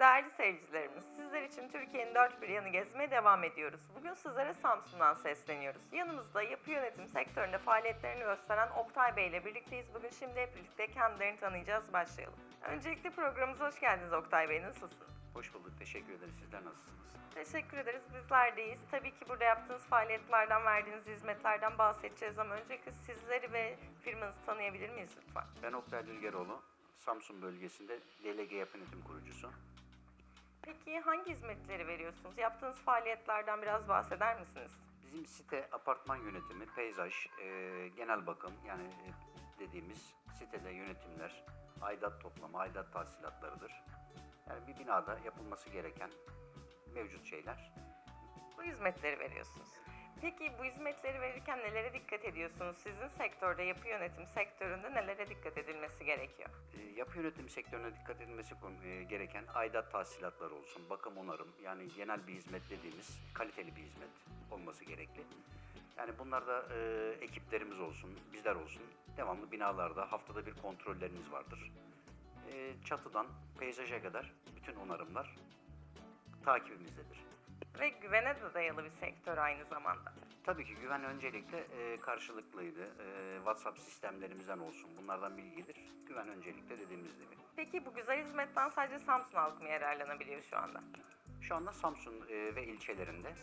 Değerli seyircilerimiz, sizler için Türkiye'nin dört bir yanı gezmeye devam ediyoruz. Bugün sizlere Samsun'dan sesleniyoruz. Yanımızda yapı yönetim sektöründe faaliyetlerini gösteren Oktay Bey ile birlikteyiz. Bugün şimdi hep birlikte kendilerini tanıyacağız. Başlayalım. Öncelikle programımıza hoş geldiniz Oktay Bey. Nasılsınız? Hoş bulduk. Teşekkür ederiz. Sizler nasılsınız? Teşekkür ederiz. Bizler deyiz. Tabii ki burada yaptığınız faaliyetlerden, verdiğiniz hizmetlerden bahsedeceğiz ama öncelikle sizleri ve firmanızı tanıyabilir miyiz lütfen? Ben Oktay Dülgeroğlu. Samsun bölgesinde DLG Yapı Yönetim Kurucusu. Peki hangi hizmetleri veriyorsunuz? Yaptığınız faaliyetlerden biraz bahseder misiniz? Bizim site apartman yönetimi, peyzaj, e, genel bakım yani e, dediğimiz sitede yönetimler, aidat toplama, aidat tahsilatlarıdır. Yani bir binada yapılması gereken mevcut şeyler. Bu hizmetleri veriyorsunuz. Peki bu hizmetleri verirken nelere dikkat ediyorsunuz? Sizin sektörde, yapı yönetim sektöründe nelere dikkat edilmesi gerekiyor? E, yapı yönetim sektörüne dikkat edilmesi e, gereken aidat tahsilatları olsun, bakım onarım yani genel bir hizmet dediğimiz kaliteli bir hizmet olması gerekli. Yani bunlarda e, ekiplerimiz olsun, bizler olsun devamlı binalarda haftada bir kontrollerimiz vardır. E, çatıdan peyzaja kadar bütün onarımlar takibimizdedir. Ve güvene de dayalı bir sektör aynı zamanda. Tabii ki güven öncelikle e, karşılıklıydı. E, WhatsApp sistemlerimizden olsun bunlardan bilgidir. Güven öncelikle dediğimiz gibi. Peki bu güzel hizmetten sadece Samsun halkı mı yararlanabiliyor şu anda? Şu anda Samsun e, ve ilçelerinde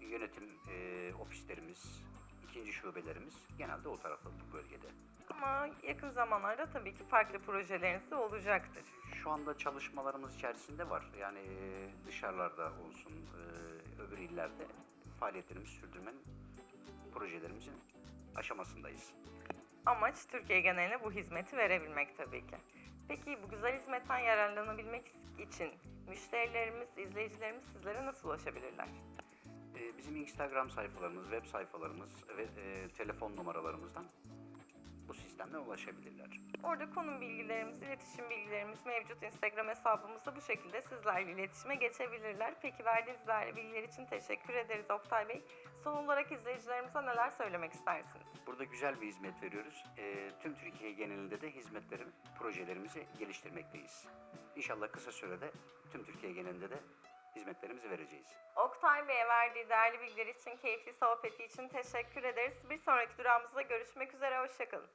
yönetim e, ofislerimiz, ikinci şubelerimiz genelde o tarafta bu bölgede. Ama yakın zamanlarda tabii ki farklı projeleriniz de olacaktır. Şu anda çalışmalarımız içerisinde var. Yani e, dışarılarda olsun, e, öbür illerde faaliyetlerimizi sürdürmenin projelerimizin aşamasındayız. Amaç Türkiye geneline bu hizmeti verebilmek tabii ki. Peki bu güzel hizmetten yararlanabilmek için müşterilerimiz, izleyicilerimiz sizlere nasıl ulaşabilirler? E, bizim Instagram sayfalarımız, web sayfalarımız ve telefon numaralarımızdan bu sistemden ulaşabilirler. Orada konum bilgilerimiz, iletişim bilgilerimiz mevcut Instagram hesabımızda bu şekilde sizlerle iletişime geçebilirler. Peki verdiğiniz değerli bilgiler için teşekkür ederiz Oktay Bey. Son olarak izleyicilerimize neler söylemek istersiniz? Burada güzel bir hizmet veriyoruz. Ee, tüm Türkiye genelinde de hizmetleri, projelerimizi geliştirmekteyiz. İnşallah kısa sürede tüm Türkiye genelinde de hizmetlerimizi vereceğiz. Oktay Bey'e verdiği değerli bilgiler için, keyifli sohbeti için teşekkür ederiz. Bir sonraki durağımızda görüşmek üzere, hoşçakalın.